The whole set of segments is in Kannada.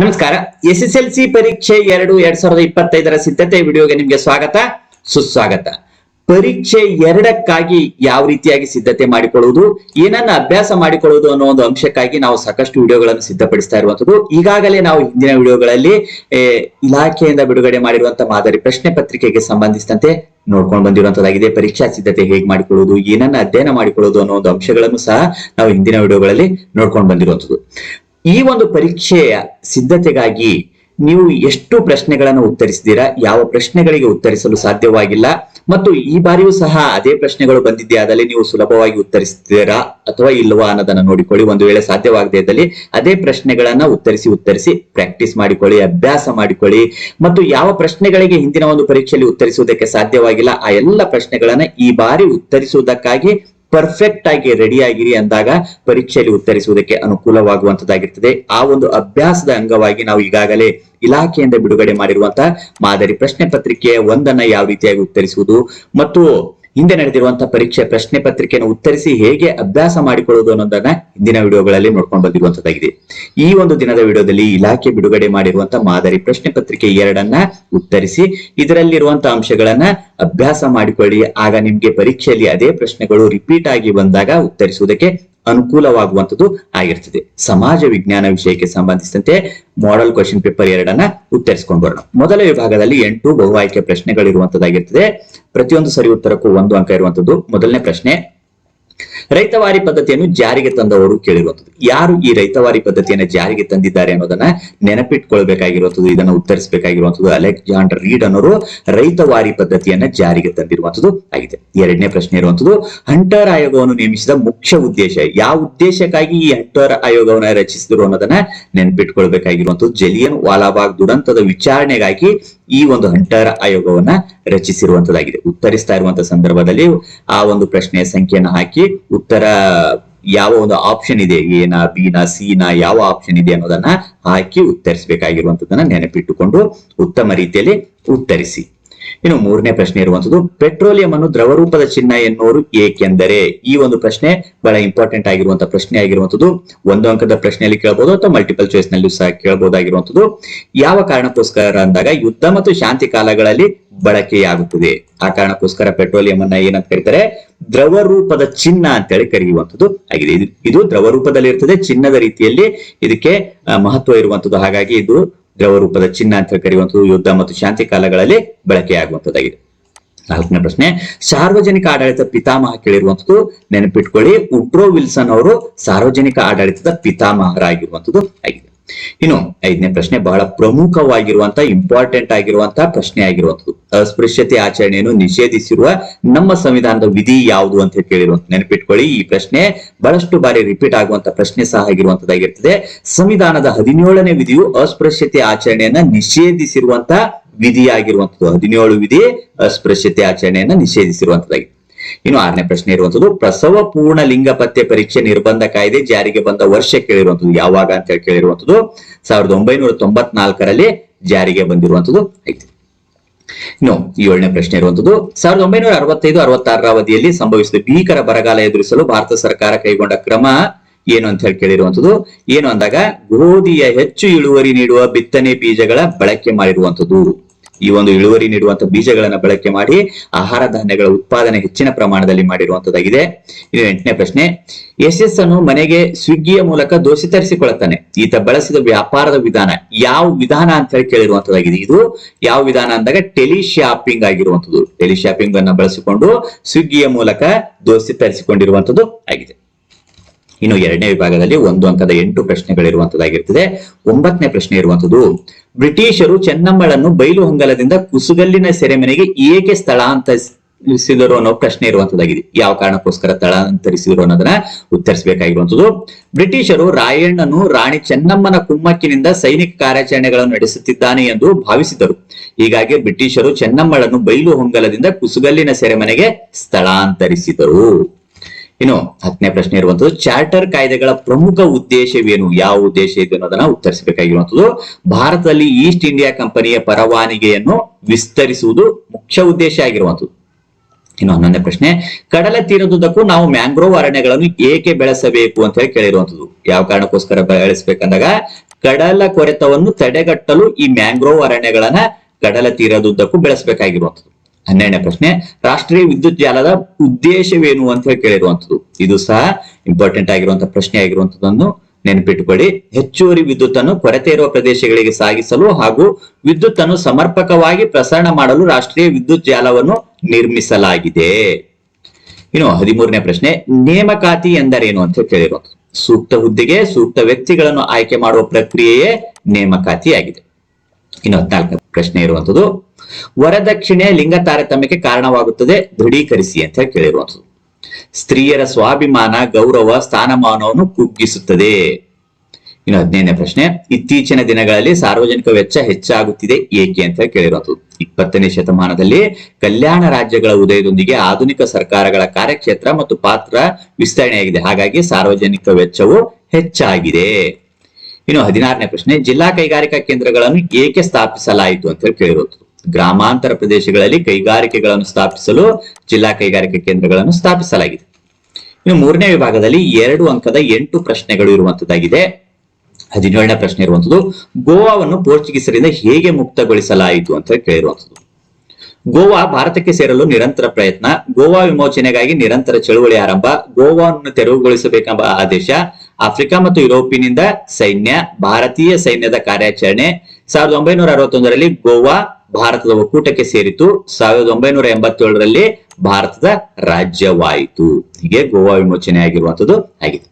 ನಮಸ್ಕಾರ. ಎಸ್ ಎಸ್ ಎಲ್ ಸಿ ಪರೀಕ್ಷೆ ಎರಡು ಎರಡ್ ಸಾವಿರದ ಇಪ್ಪತ್ತೈದರ ಸಿದ್ಧತೆ ವಿಡಿಯೋಗೆ ನಿಮ್ಗೆ ಸ್ವಾಗತ, ಸುಸ್ವಾಗತ. ಪರೀಕ್ಷೆ ಎರಡಕ್ಕಾಗಿ ಯಾವ ರೀತಿಯಾಗಿ ಸಿದ್ಧತೆ ಮಾಡಿಕೊಳ್ಳುವುದು, ಏನನ್ನ ಅಭ್ಯಾಸ ಮಾಡಿಕೊಳ್ಳುವುದು ಅನ್ನೋ ಒಂದು ಅಂಶಕ್ಕಾಗಿ ನಾವು ಸಾಕಷ್ಟು ವಿಡಿಯೋಗಳನ್ನು ಸಿದ್ಧಪಡಿಸ್ತಾ ಇರುವಂತದ್ದು ಈಗಾಗಲೇ ನಾವು ಹಿಂದಿನ ವಿಡಿಯೋಗಳಲ್ಲಿ ಇಲಾಖೆಯಿಂದ ಬಿಡುಗಡೆ ಮಾಡಿರುವಂತಹ ಮಾದರಿ ಪ್ರಶ್ನೆ ಪತ್ರಿಕೆಗೆ ಸಂಬಂಧಿಸಿದಂತೆ ನೋಡ್ಕೊಂಡು ಬಂದಿರುವಂತದ್ದಾಗಿದೆ ಪರೀಕ್ಷಾ ಸಿದ್ಧತೆ ಹೇಗೆ ಮಾಡಿಕೊಳ್ಳುವುದು, ಏನನ್ನ ಅಧ್ಯಯನ ಮಾಡಿಕೊಳ್ಳುವುದು ಅನ್ನೋ ಒಂದು ಅಂಶಗಳನ್ನು ಸಹ ನಾವು ಹಿಂದಿನ ವಿಡಿಯೋಗಳಲ್ಲಿ ನೋಡ್ಕೊಂಡು ಬಂದಿರುವಂತದ್ದು ಈ ಒಂದು ಪರೀಕ್ಷೆಯ ಸಿದ್ಧತೆಗಾಗಿ ನೀವು ಎಷ್ಟು ಪ್ರಶ್ನೆಗಳನ್ನು ಉತ್ತರಿಸಿದ್ದೀರಾ, ಯಾವ ಪ್ರಶ್ನೆಗಳಿಗೆ ಉತ್ತರಿಸಲು ಸಾಧ್ಯವಾಗಿಲ್ಲ, ಮತ್ತು ಈ ಬಾರಿಯೂ ಸಹ ಅದೇ ಪ್ರಶ್ನೆಗಳು ಬಂದಿದೆಯಾದಲ್ಲಿ ನೀವು ಸುಲಭವಾಗಿ ಉತ್ತರಿಸಿದ್ದೀರಾ ಅಥವಾ ಇಲ್ಲವಾ ಅನ್ನೋದನ್ನ ನೋಡಿಕೊಳ್ಳಿ. ಒಂದು ವೇಳೆ ಸಾಧ್ಯವಾಗದೇ ಇದ್ದಲ್ಲಿ ಅದೇ ಪ್ರಶ್ನೆಗಳನ್ನ ಉತ್ತರಿಸಿ ಉತ್ತರಿಸಿ ಪ್ರಾಕ್ಟೀಸ್ ಮಾಡಿಕೊಳ್ಳಿ, ಅಭ್ಯಾಸ ಮಾಡಿಕೊಳ್ಳಿ, ಮತ್ತು ಯಾವ ಪ್ರಶ್ನೆಗಳಿಗೆ ಹಿಂದಿನ ಒಂದು ಪರೀಕ್ಷೆಯಲ್ಲಿ ಉತ್ತರಿಸುವುದಕ್ಕೆ ಸಾಧ್ಯವಾಗಿಲ್ಲ, ಆ ಎಲ್ಲ ಪ್ರಶ್ನೆಗಳನ್ನ ಈ ಬಾರಿ ಉತ್ತರಿಸುವುದಕ್ಕಾಗಿ ಪರ್ಫೆಕ್ಟ್ ಆಗಿ ರೆಡಿ ಆಗಿರಿ ಅಂದಾಗ ಪರೀಕ್ಷೆಯಲ್ಲಿ ಉತ್ತರಿಸುವುದಕ್ಕೆ ಅನುಕೂಲವಾಗುವಂತದ್ದಾಗಿರ್ತದೆ. ಆ ಒಂದು ಅಭ್ಯಾಸದ ಅಂಗವಾಗಿ ನಾವು ಈಗಾಗಲೇ ಇಲಾಖೆಯಿಂದ ಬಿಡುಗಡೆ ಮಾಡಿರುವಂತಹ ಮಾದರಿ ಪ್ರಶ್ನೆ ಪತ್ರಿಕೆ ಒಂದನ್ನ ಯಾವ ರೀತಿಯಾಗಿ ಉತ್ತರಿಸುವುದು ಮತ್ತು ಹಿಂದೆ ನಡೆದಿರುವಂತಹ ಪರೀಕ್ಷೆ ಪ್ರಶ್ನೆ ಪತ್ರಿಕೆಯನ್ನು ಉತ್ತರಿಸಿ ಹೇಗೆ ಅಭ್ಯಾಸ ಮಾಡಿಕೊಳ್ಳುವುದು ಅನ್ನೋದನ್ನ ಹಿಂದಿನ ವಿಡಿಯೋಗಳಲ್ಲಿ ನೋಡ್ಕೊಂಡು ಬಂದಿರುವಂತದ್ದಾಗಿದೆ. ಈ ಒಂದು ದಿನದ ವಿಡಿಯೋದಲ್ಲಿ ಇಲಾಖೆ ಬಿಡುಗಡೆ ಮಾಡಿರುವಂತಹ ಮಾದರಿ ಪ್ರಶ್ನೆ ಪತ್ರಿಕೆ ಎರಡನ್ನ ಉತ್ತರಿಸಿ ಇದರಲ್ಲಿರುವಂತಹ ಅಂಶಗಳನ್ನ ಅಭ್ಯಾಸ ಮಾಡಿಕೊಳ್ಳಿ. ಆಗ ನಿಮ್ಗೆ ಪರೀಕ್ಷೆಯಲ್ಲಿ ಅದೇ ಪ್ರಶ್ನೆಗಳು ರಿಪೀಟ್ ಆಗಿ ಬಂದಾಗ ಉತ್ತರಿಸುವುದಕ್ಕೆ ಅನುಕೂಲವಾಗುವಂತದ್ದು ಆಗಿರ್ತದೆ. ಸಮಾಜ ವಿಜ್ಞಾನ ವಿಷಯಕ್ಕೆ ಸಂಬಂಧಿಸಿದಂತೆ ಮಾಡೆಲ್ ಕ್ವಶನ್ ಪೇಪರ್ ಎರಡನ್ನ ಉತ್ತರಿಸಿಕೊಂಡು ಬರೋಣ. ಮೊದಲ ವಿಭಾಗದಲ್ಲಿ ಎಂಟು ಬಹು ಆಯ್ಕೆ ಪ್ರಶ್ನೆಗಳಿರುವಂತದ್ದಾಗಿರ್ತದೆ ಪ್ರತಿಯೊಂದು ಸರಿ ಉತ್ತರಕ್ಕೂ ಒಂದು ಅಂಕ ಇರುವಂತದ್ದು ಮೊದಲನೇ ಪ್ರಶ್ನೆ ರೈತವಾರಿ ಪದ್ಧತಿಯನ್ನು ಜಾರಿಗೆ ತಂದವರು ಕೇಳಿರುವಂತದ್ದು ಯಾರು ಈ ರೈತವಾರಿ ಪದ್ಧತಿಯನ್ನು ಜಾರಿಗೆ ತಂದಿದ್ದಾರೆ ಅನ್ನೋದನ್ನ ನೆನಪಿಟ್ಕೊಳ್ಬೇಕಾಗಿರುವಂತದ್ದು ಇದನ್ನ ಉತ್ತರಿಸಬೇಕಾಗಿರುವಂತದ್ದು ಅಲೆಕ್ಸಾಂಡರ್ ರೀಡ್ ಅನ್ನೋರು ರೈತವಾರಿ ಪದ್ಧತಿಯನ್ನ ಜಾರಿಗೆ ತಂದಿರುವಂತದ್ದು ಆಗಿದೆ. ಎರಡನೇ ಪ್ರಶ್ನೆ ಇರುವಂತದ್ದು ಹಂಟರ್ ಆಯೋಗವನ್ನು ನೇಮಿಸಿದ ಮುಖ್ಯ ಉದ್ದೇಶ ಯಾವ ಉದ್ದೇಶಕ್ಕಾಗಿ ಈ ಹಂಟರ್ ಆಯೋಗವನ್ನ ರಚಿಸಿದ್ರು ಅನ್ನೋದನ್ನ ನೆನಪಿಟ್ಕೊಳ್ಬೇಕಾಗಿರುವಂತದ್ದು ಜಲಿಯನ್ ವಾಲಾಬಾಗ್ ದುರಂತದ ವಿಚಾರಣೆಗಾಗಿ ಈ ಒಂದು ಹಂಟರ್ ಆಯೋಗವನ್ನ ರಚಿಸಿರುವಂತದ್ದಾಗಿದೆ ಉತ್ತರಿಸ್ತಾ ಇರುವಂತಹ ಸಂದರ್ಭದಲ್ಲಿ ಆ ಒಂದು ಪ್ರಶ್ನೆಯ ಸಂಖ್ಯೆಯನ್ನು ಹಾಕಿ ಉತ್ತರ ಯಾವ ಒಂದು ಆಪ್ಷನ್ ಇದೆ ಎನಾ ಬಿನಾ ಸಿನಾ ಯಾವ ಆಪ್ಷನ್ ಇದೆ ಅನ್ನೋದನ್ನ ಹಾಕಿ ಉತ್ತರಿಸಬೇಕಾಗಿರುವಂತದನ್ನ ನೆನಪಿಟ್ಟುಕೊಂಡು ಉತ್ತಮ ರೀತಿಯಲ್ಲಿ ಉತ್ತರಿಸಿ. ಇನ್ನು ಮೂರನೇ ಪ್ರಶ್ನೆ ಇರುವಂತದ್ದು ಪೆಟ್ರೋಲಿಯಂ ಅನ್ನು ದ್ರವ ರೂಪದ ಚಿಹ್ನ ಎನ್ನುವರು ಏಕೆಂದರೆ? ಈ ಒಂದು ಪ್ರಶ್ನೆ ಬಹಳ ಇಂಪಾರ್ಟೆಂಟ್ ಆಗಿರುವಂತಹ ಪ್ರಶ್ನೆ ಆಗಿರುವಂತದ್ದು ಒಂದು ಅಂಕದ ಪ್ರಶ್ನೆಯಲ್ಲಿ ಕೇಳಬಹುದು ಅಥವಾ ಮಲ್ಟಿಪಲ್ ಚಾಯ್ಸ್ನಲ್ಲಿ ಸಹ ಕೇಳಬಹುದಾಗಿರುವಂತದ್ದು ಯಾವ ಕಾರಣಕ್ಕೋಸ್ಕರ ಅಂದಾಗ ಯುದ್ಧ ಮತ್ತು ಶಾಂತಿ ಕಾಲಗಳಲ್ಲಿ ಬಳಕೆಯಾಗುತ್ತದೆ. ಆ ಕಾರಣಕ್ಕೋಸ್ಕರ ಪೆಟ್ರೋಲಿಯಂ ಅನ್ನ ಏನಂತ ಕರೀತಾರೆ? ದ್ರವ ರೂಪದ ಅಂತ ಅಂತೇಳಿ ಕರೆಯುವಂಥದ್ದು ಆಗಿದೆ. ಇದು- ದ್ರವ ರೂಪದಲ್ಲಿ ಇರ್ತದೆ ಚಿನ್ನದ ರೀತಿಯಲ್ಲಿ ಇದಕ್ಕೆ ಮಹತ್ವ ಇರುವಂತದ್ದು ಹಾಗಾಗಿ ಇದು ದ್ರವ ರೂಪದ ಚಿನ್ನ ಅಂತ ಕರೆಯುವಂಥದ್ದು ಯುದ್ಧ ಮತ್ತು ಶಾಂತಿ ಕಾಲಗಳಲ್ಲಿ ಬಳಕೆಯಾಗುವಂಥದ್ದಾಗಿದೆ. ನಾಲ್ಕನೇ ಪ್ರಶ್ನೆ, ಸಾರ್ವಜನಿಕ ಆಡಳಿತ ಪಿತಾಮಹ ಕೇಳಿರುವಂತದ್ದು ನೆನಪಿಟ್ಕೊಳ್ಳಿ. ಉಡ್ರೋ ವಿಲ್ಸನ್ ಅವರು ಸಾರ್ವಜನಿಕ ಆಡಳಿತದ ಪಿತಾಮಹರಾಗಿರುವಂತದ್ದು ಆಗಿದೆ. ಇನ್ನು ಐದನೇ ಪ್ರಶ್ನೆ ಬಹಳ ಪ್ರಮುಖವಾಗಿರುವಂತಹ ಇಂಪಾರ್ಟೆಂಟ್ ಆಗಿರುವಂತಹ ಪ್ರಶ್ನೆ ಆಗಿರುವಂತದ್ದು ಅಸ್ಪೃಶ್ಯತೆ ಆಚರಣೆಯನ್ನು ನಿಷೇಧಿಸಿರುವ ನಮ್ಮ ಸಂವಿಧಾನದ ವಿಧಿ ಯಾವುದು ಅಂತ ಕೇಳಿರುವಂತ ನೆನಪಿಟ್ಕೊಳ್ಳಿ, ಈ ಪ್ರಶ್ನೆ ಬಹಳಷ್ಟು ಬಾರಿ ರಿಪೀಟ್ ಆಗುವಂತಹ ಪ್ರಶ್ನೆ ಸಹ ಆಗಿರುವಂತದ್ದಾಗಿರ್ತದೆ ಸಂವಿಧಾನದ ಹದಿನೇಳನೇ ವಿಧಿಯು ಅಸ್ಪೃಶ್ಯತೆ ಆಚರಣೆಯನ್ನ ನಿಷೇಧಿಸಿರುವಂತಹ ವಿಧಿಯಾಗಿರುವಂತದ್ದು ಹದಿನೇಳು ವಿಧಿ ಅಸ್ಪೃಶ್ಯತೆ ಆಚರಣೆಯನ್ನ ನಿಷೇಧಿಸಿರುವಂತದ್ದಾಗಿದೆ ಇನ್ನು ಆರನೇ ಪ್ರಶ್ನೆ ಇರುವಂತದ್ದು, ಪ್ರಸವ ಪೂರ್ಣ ಲಿಂಗ ಪತ್ತೆ ಪರೀಕ್ಷೆ ನಿರ್ಬಂಧ ಕಾಯ್ದೆ ಜಾರಿಗೆ ಬಂದ ವರ್ಷ ಕೇಳಿರುವಂತದ್ದು ಯಾವಾಗ ಅಂತ ಹೇಳಿ ಕೇಳಿರುವಂತದ್ದು, ಸಾವಿರದ ಒಂಬೈನೂರ ತೊಂಬತ್ನಾಲ್ಕರಲ್ಲಿ ಜಾರಿಗೆ ಬಂದಿರುವಂತದ್ದು ಐತಿ. ಇನ್ನು ಏಳನೇ ಪ್ರಶ್ನೆ ಇರುವಂತದ್ದು, ಸಾವಿರದ ಒಂಬೈನೂರ ಅರವತ್ತೈದು, ಅರವತ್ತಾರರ ಅವಧಿಯಲ್ಲಿ ಸಂಭವಿಸಿದ ಭೀಕರ ಬರಗಾಲ ಎದುರಿಸಲು ಭಾರತ ಸರ್ಕಾರ ಕೈಗೊಂಡ ಕ್ರಮ ಏನು ಅಂತ ಹೇಳಿ ಕೇಳಿರುವಂತದ್ದು, ಏನು ಅಂದಾಗ ಗೋಧಿಯ ಹೆಚ್ಚು ಇಳುವರಿ ನೀಡುವ ಬಿತ್ತನೆ ಬೀಜಗಳ ಬಳಕೆ ಮಾಡಿರುವಂತದ್ದು. ಈ ಒಂದು ಇಳುವರಿ ನೀಡುವಂತಹ ಬೀಜಗಳನ್ನ ಬಳಕೆ ಮಾಡಿ ಆಹಾರ ಧಾನ್ಯಗಳ ಉತ್ಪಾದನೆ ಹೆಚ್ಚಿನ ಪ್ರಮಾಣದಲ್ಲಿ ಮಾಡಿರುವಂತದ್ದಾಗಿದೆ. ಇದು ಎಂಟನೇ ಪ್ರಶ್ನೆ. ಅನ್ನು ಮನೆಗೆ ಸ್ವಿಗ್ಗಿಯ ಮೂಲಕ ದೋಷಿ ತರಿಸಿಕೊಳ್ಳುತ್ತಾನೆ. ಈತ ಬಳಸಿದ ವ್ಯಾಪಾರದ ವಿಧಾನ ಯಾವ ವಿಧಾನ ಅಂತ ಹೇಳಿ ಕೇಳಿರುವಂತದ್ದಾಗಿದೆ. ಇದು ಯಾವ ವಿಧಾನ ಅಂದಾಗ ಟೆಲಿ ಶಾಪಿಂಗ್ ಆಗಿರುವಂತದ್ದು. ಟೆಲಿ ಶಾಪಿಂಗ್ ಅನ್ನ ಬಳಸಿಕೊಂಡು ಸ್ವಿಗ್ಗಿಯ ಮೂಲಕ ದೋಷಿ ತರಿಸಿಕೊಂಡಿರುವಂತದ್ದು ಆಗಿದೆ. ಇನ್ನು ಎರಡನೇ ವಿಭಾಗದಲ್ಲಿ ಒಂದು ಅಂಕದ ಎಂಟು ಪ್ರಶ್ನೆಗಳಿರುವಂತದ್ದಾಗಿರ್ತದೆ ಒಂಬತ್ತನೇ ಪ್ರಶ್ನೆ ಇರುವಂತದ್ದು, ಬ್ರಿಟಿಷರು ಚೆನ್ನಮ್ಮಳನ್ನು ಬೈಲು ಹೊಂಗಲದಿಂದ ಕುಸುಗಲ್ಲಿನ ಸೆರೆಮನೆಗೆ ಏಕೆ ಸ್ಥಳಾಂತರಿಸಿದರು ಅನ್ನೋ ಪ್ರಶ್ನೆ ಇರುವಂತದ್ದಾಗಿದೆ. ಯಾವ ಕಾರಣಕ್ಕೋಸ್ಕರ ಸ್ಥಳಾಂತರಿಸಿದರು ಅನ್ನೋದನ್ನ ಉತ್ತರಿಸಬೇಕಾಗಿರುವಂತದ್ದು. ಬ್ರಿಟಿಷರು ರಾಯಣ್ಣನು ರಾಣಿ ಚೆನ್ನಮ್ಮನ ಕುಮ್ಮಕ್ಕಿನಿಂದ ಸೈನಿಕ ಕಾರ್ಯಾಚರಣೆಗಳನ್ನು ನಡೆಸುತ್ತಿದ್ದಾನೆ ಎಂದು ಭಾವಿಸಿದರು ಹೀಗಾಗಿ ಬ್ರಿಟಿಷರು ಚೆನ್ನಮ್ಮಳನ್ನು ಬೈಲು ಹೊಂಗಲದಿಂದ ಕುಸುಗಲ್ಲಿನ ಸೆರೆಮನೆಗೆ ಸ್ಥಳಾಂತರಿಸಿದರು. ಇನ್ನು ಹತ್ತನೇ ಪ್ರಶ್ನೆ ಇರುವಂತದ್ದು, ಚಾರ್ಟರ್ ಕಾಯ್ದೆಗಳ ಪ್ರಮುಖ ಉದ್ದೇಶವೇನು? ಯಾವ ಉದ್ದೇಶ ಇದೆ ಅನ್ನೋದನ್ನ ಉತ್ತರಿಸಬೇಕಾಗಿರುವಂತದ್ದು, ಭಾರತದಲ್ಲಿ ಈಸ್ಟ್ ಇಂಡಿಯಾ ಕಂಪನಿಯ ಪರವಾನಿಗೆಯನ್ನು ವಿಸ್ತರಿಸುವುದು ಮುಖ್ಯ ಉದ್ದೇಶ ಆಗಿರುವಂತದ್ದು. ಇನ್ನು ಹನ್ನೊಂದನೇ ಪ್ರಶ್ನೆ, ಕಡಲ ತೀರದುದ್ದಕ್ಕೂ ನಾವು ಮ್ಯಾಂಗ್ರೋವ್ ಅರಣ್ಯಗಳನ್ನು ಏಕೆ ಬೆಳೆಸಬೇಕು ಅಂತ ಹೇಳಿ ಕೇಳಿರುವಂತದ್ದು. ಯಾವ ಕಾರಣಕ್ಕೋಸ್ಕರ ಬೆಳೆಸಬೇಕಂದಾಗ, ಕಡಲ ಕೊರೆತವನ್ನು ತಡೆಗಟ್ಟಲು ಈ ಮ್ಯಾಂಗ್ರೋವ್ ಅರಣ್ಯಗಳನ್ನ ಕಡಲ ತೀರದುದ್ದಕ್ಕೂ ಬೆಳೆಸಬೇಕಾಗಿರುವಂಥದ್ದು ಹನ್ನೆರಡನೇ ಪ್ರಶ್ನೆ, ರಾಷ್ಟ್ರೀಯ ವಿದ್ಯುತ್ ಜಾಲದ ಉದ್ದೇಶವೇನು ಅಂತ ಹೇಳಿ ಕೇಳಿರುವಂಥದ್ದು. ಇದು ಸಹ ಇಂಪಾರ್ಟೆಂಟ್ ಆಗಿರುವಂತಹ ಪ್ರಶ್ನೆ ಆಗಿರುವಂತದ್ದನ್ನು ನೆನಪಿಟ್ಟುಕೊಳ್ಳಿ ಹೆಚ್ಚುವರಿ ವಿದ್ಯುತ್ ಅನ್ನು ಕೊರತೆ ಇರುವ ಪ್ರದೇಶಗಳಿಗೆ ಸಾಗಿಸಲು ಹಾಗೂ ವಿದ್ಯುತ್ ಅನ್ನು ಸಮರ್ಪಕವಾಗಿ ಪ್ರಸರಣ ಮಾಡಲು ರಾಷ್ಟ್ರೀಯ ವಿದ್ಯುತ್ ಜಾಲವನ್ನು ನಿರ್ಮಿಸಲಾಗಿದೆ. ಇನ್ನು ಹದಿಮೂರನೇ ಪ್ರಶ್ನೆ, ನೇಮಕಾತಿ ಎಂದರೇನು ಅಂತ ಕೇಳಿರುವಂತದ್ದು ಸೂಕ್ತ ಹುದ್ದೆಗೆ ಸೂಕ್ತ ವ್ಯಕ್ತಿಗಳನ್ನು ಆಯ್ಕೆ ಮಾಡುವ ಪ್ರಕ್ರಿಯೆಯೇ ನೇಮಕಾತಿಯಾಗಿದೆ. ಇನ್ನು ಹದಿನಾಲ್ಕು ಪ್ರಶ್ನೆ ಇರುವಂತದ್ದು, ವರದಕ್ಷಿಣೆ ಲಿಂಗ ತಾರತಮ್ಯಕ್ಕೆ ಕಾರಣವಾಗುತ್ತದೆ, ದೃಢೀಕರಿಸಿ ಅಂತ ಹೇಳಿ ಕೇಳಿರುವಂಥದ್ದು ಸ್ತ್ರೀಯರ ಸ್ವಾಭಿಮಾನ, ಗೌರವ, ಸ್ಥಾನಮಾನವನ್ನು ಕುಗ್ಗಿಸುತ್ತದೆ. ಇನ್ನು ಹದಿನೈದನೇ ಪ್ರಶ್ನೆ, ಇತ್ತೀಚಿನ ದಿನಗಳಲ್ಲಿ ಸಾರ್ವಜನಿಕ ವೆಚ್ಚ ಹೆಚ್ಚಾಗುತ್ತಿದೆ, ಏಕೆ ಅಂತ ಕೇಳಿರುವಂಥದ್ದು ಇಪ್ಪತ್ತನೇ ಶತಮಾನದಲ್ಲಿ ಕಲ್ಯಾಣ ರಾಜ್ಯಗಳ ಉದಯದೊಂದಿಗೆ ಆಧುನಿಕ ಸರ್ಕಾರಗಳ ಕಾರ್ಯಕ್ಷೇತ್ರ ಮತ್ತು ಪಾತ್ರ ವಿಸ್ತರಣೆಯಾಗಿದೆ. ಹಾಗಾಗಿ ಸಾರ್ವಜನಿಕ ವೆಚ್ಚವು ಹೆಚ್ಚಾಗಿದೆ. ಇನ್ನು ಹದಿನಾರನೇ ಪ್ರಶ್ನೆ, ಜಿಲ್ಲಾ ಕೈಗಾರಿಕಾ ಕೇಂದ್ರಗಳನ್ನು ಏಕೆ ಸ್ಥಾಪಿಸಲಾಯಿತು ಅಂತ ಹೇಳಿ ಕೇಳಿರುವುದು ಗ್ರಾಮಾಂತರ ಪ್ರದೇಶಗಳಲ್ಲಿ ಕೈಗಾರಿಕೆಗಳನ್ನು ಸ್ಥಾಪಿಸಲು ಜಿಲ್ಲಾ ಕೈಗಾರಿಕಾ ಕೇಂದ್ರಗಳನ್ನು ಸ್ಥಾಪಿಸಲಾಗಿದೆ. ಇನ್ನು ಮೂರನೇ ವಿಭಾಗದಲ್ಲಿ ಎರಡು ಅಂಕದ ಎಂಟು ಪ್ರಶ್ನೆಗಳು ಇರುವಂತದ್ದಾಗಿದೆ. ಹದಿನೇಳನೇ ಪ್ರಶ್ನೆ ಇರುವಂತದ್ದು, ಗೋವಾವನ್ನು ಪೋರ್ಚುಗೀಸರಿಂದ ಹೇಗೆ ಮುಕ್ತಗೊಳಿಸಲಾಯಿತು ಅಂತ ಕೇಳಿರುವಂತದ್ದು. ಗೋವಾ ಭಾರತಕ್ಕೆ ಸೇರಲು ನಿರಂತರ ಪ್ರಯತ್ನ, ಗೋವಾ ವಿಮೋಚನೆಗಾಗಿ ನಿರಂತರ ಚಳುವಳಿ ಆರಂಭ, ಗೋವಾವನ್ನು ತೆರವುಗೊಳಿಸಬೇಕೆಂಬ ಆದೇಶ ಆಫ್ರಿಕಾ ಮತ್ತು ಯುರೋಪಿನಿಂದ ಸೈನ್ಯ, ಭಾರತೀಯ ಸೈನ್ಯದ ಕಾರ್ಯಾಚರಣೆ ಸಾವಿರದ ಒಂಬೈನೂರ ಅರವತ್ತೊಂದರಲ್ಲಿ ಗೋವಾ ಭಾರತದ ಒಕ್ಕೂಟಕ್ಕೆ ಸೇರಿತು. ಸಾವಿರದ ಒಂಬೈನೂರ ಎಂಬತ್ತೇಳರಲ್ಲಿ ಭಾರತದ ರಾಜ್ಯವಾಯಿತು. ಹೀಗೆ ಗೋವಾ ವಿಮೋಚನೆ ಆಗಿರುವಂತದ್ದು ಆಗಿದೆ.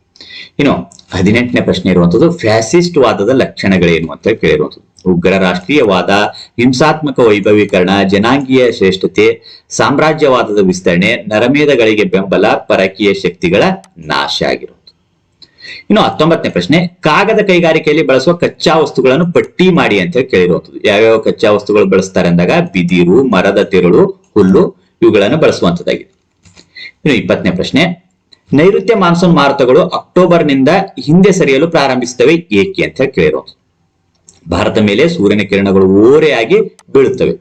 ಇನ್ನು ಹದಿನೆಂಟನೇ ಪ್ರಶ್ನೆ ಇರುವಂತದ್ದು ಫ್ಯಾಸಿಸ್ಟ್ ವಾದದ ಲಕ್ಷಣಗಳೇನು ಅಂತ ಕೇಳಿರುವಂಥದ್ದು. ಉಗ್ರ ರಾಷ್ಟ್ರೀಯವಾದ, ಹಿಂಸಾತ್ಮಕ ವೈಭವೀಕರಣ, ಜನಾಂಗೀಯ ಶ್ರೇಷ್ಠತೆ, ಸಾಮ್ರಾಜ್ಯವಾದದ ವಿಸ್ತರಣೆ, ನರಮೇಧಗಳಿಗೆ ಬೆಂಬಲ, ಪರಕೀಯ ಶಕ್ತಿಗಳ ನಾಶ ಆಗಿರುವುದು ಇನ್ನು ಹತ್ತೊಂಬತ್ತನೇ ಪ್ರಶ್ನೆ, ಕಾಗದ ಕೈಗಾರಿಕೆಯಲ್ಲಿ ಬಳಸುವ ಕಚ್ಚಾ ವಸ್ತುಗಳನ್ನು ಪಟ್ಟಿ ಮಾಡಿ ಅಂತ ಹೇಳಿ ಕೇಳಿರುವಂತದ್ದು ಯಾವ್ಯಾವ ಕಚ್ಚಾ ವಸ್ತುಗಳು ಬಳಸ್ತಾರೆ ಅಂದಾಗ ಬಿದಿರು, ಮರದ ತಿರುಳು, ಹುಲ್ಲು ಇವುಗಳನ್ನು ಬಳಸುವಂತದ್ದಾಗಿದೆ ಇನ್ನು ಇಪ್ಪತ್ತನೇ ಪ್ರಶ್ನೆ, ನೈಋತ್ಯ ಮಾನ್ಸೂನ್ ಮಾರುತಗಳು ಅಕ್ಟೋಬರ್ನಿಂದ ಹಿಂದೆ ಸರಿಯಲು ಪ್ರಾರಂಭಿಸುತ್ತವೆ ಏಕೆ ಅಂತ ಹೇಳಿ ಕೇಳಿರುವಂತದ್ದು ಭಾರತ ಮೇಲೆ ಸೂರ್ಯನ ಕಿರಣಗಳು ಓರೆಯಾಗಿ ಬೀಳುತ್ತವೆ.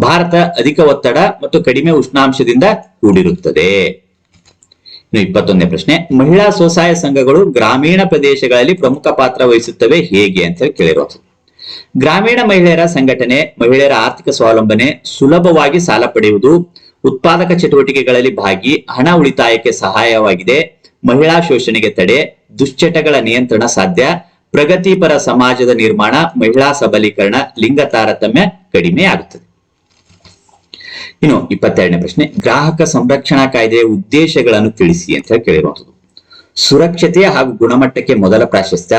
ಭಾರತ ಅಧಿಕ ಒತ್ತಡ ಮತ್ತು ಕಡಿಮೆ ಉಷ್ಣಾಂಶದಿಂದ ಕೂಡಿರುತ್ತದೆ. ಇಪ್ಪತ್ತೊಂದನೇ ಪ್ರಶ್ನೆ, ಮಹಿಳಾ ಸ್ವಸಹಾಯ ಸಂಘಗಳು ಗ್ರಾಮೀಣ ಪ್ರದೇಶಗಳಲ್ಲಿ ಪ್ರಮುಖ ಪಾತ್ರ ವಹಿಸುತ್ತವೆ ಹೇಗೆ ಅಂತ ಕೇಳಿರೋದು ಗ್ರಾಮೀಣ ಮಹಿಳೆಯರ ಸಂಘಟನೆ, ಮಹಿಳೆಯರ ಆರ್ಥಿಕ ಸ್ವಾವಲಂಬನೆ, ಸುಲಭವಾಗಿ ಸಾಲ ಪಡೆಯುವುದು, ಉತ್ಪಾದಕ ಚಟುವಟಿಕೆಗಳಲ್ಲಿ ಭಾಗಿ, ಹಣ ಉಳಿತಾಯಕ್ಕೆ ಸಹಾಯವಾಗಿದೆ, ಮಹಿಳಾ ಶೋಷಣೆಗೆ ತಡೆ, ದುಶ್ಚಟಗಳ ನಿಯಂತ್ರಣ ಸಾಧ್ಯ, ಪ್ರಗತಿಪರ ಸಮಾಜದ ನಿರ್ಮಾಣ, ಮಹಿಳಾ ಸಬಲೀಕರಣ, ಲಿಂಗ ತಾರತಮ್ಯ ಕಡಿಮೆ ಆಗುತ್ತದೆ ಇನ್ನು ಇಪ್ಪತ್ತೆರಡನೇ ಪ್ರಶ್ನೆ, ಗ್ರಾಹಕ ಸಂರಕ್ಷಣಾ ಕಾಯ್ದೆಯ ಉದ್ದೇಶಗಳನ್ನು ತಿಳಿಸಿ ಅಂತ ಕೇಳಿರುವಂಥದ್ದು. ಸುರಕ್ಷತೆ ಹಾಗೂ ಗುಣಮಟ್ಟಕ್ಕೆ ಮೊದಲ ಪ್ರಾಶಸ್ತ್ಯ,